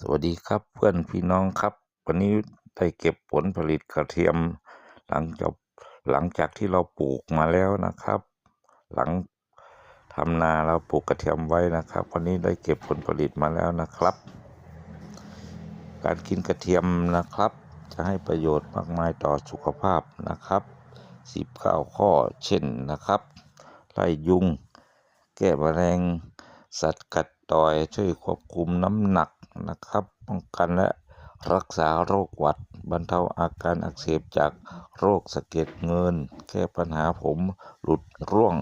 สวัสดีครับเพื่อนพี่น้องครับ วันนี้ได้เก็บผลผลิตกระเทียม หลังจากหลังจากที่เราปลูกมาแล้วนะครับ หลังทำนาเราปลูกกระเทียมไว้นะครับ วันนี้ได้เก็บผลผลิตมาแล้วนะครับ การกินกระเทียมนะครับ จะให้ประโยชน์มากมายต่อสุขภาพนะครับสิบเก้าข้อเช่นนะครับ ไล่ยุง แก้แมลงสัตว์กัดต่อยช่วยควบคุมน้ำหนัก นะครับ ป้องกันและรักษาโรคหวัด บรรเทาอาการอักเสบจากโรคสะเก็ดเงิน แก้ปัญหาผมหลุดร่วง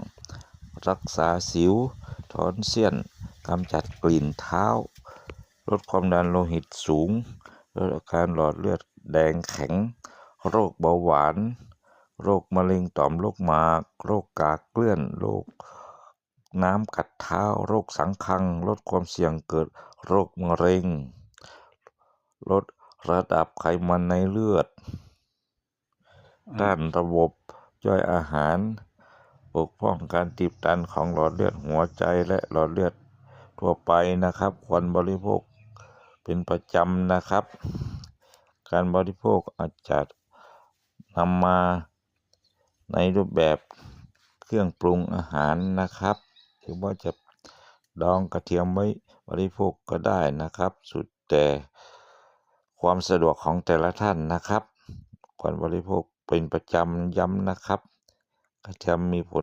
รักษาสิว ถอนเสี้ยนกำจัดกลิ่นเท้า ลดความดันโลหิตสูงลดอาการหลอดเลือดแดงแข็ง โรคเบาหวาน โรคมะเร็งต่อมลูกหมาก โรคกากเกลื่อน โรค น้ำกัดเท้า โรคสังคัง ลดความเสี่ยงเกิดโรคมะเร็ง ลดระดับไขมันในเลือด ด้านระบบย่อยอาหาร ปกป้องการตีบตันของหลอดเลือดหัวใจและหลอดเลือดทั่วไปนะครับ ควรบริโภคเป็นประจำนะครับ การบริโภคอาจจะนำมาในรูปแบบเครื่องปรุงอาหารนะครับ หรือว่าจะดองกระเทียมไว้บริโภคก็ได้นะครับ สุดแต่ความสะดวกของแต่ละท่านนะครับควรบริโภคเป็นประจำย้ำนะครับ กระเทียมมีผล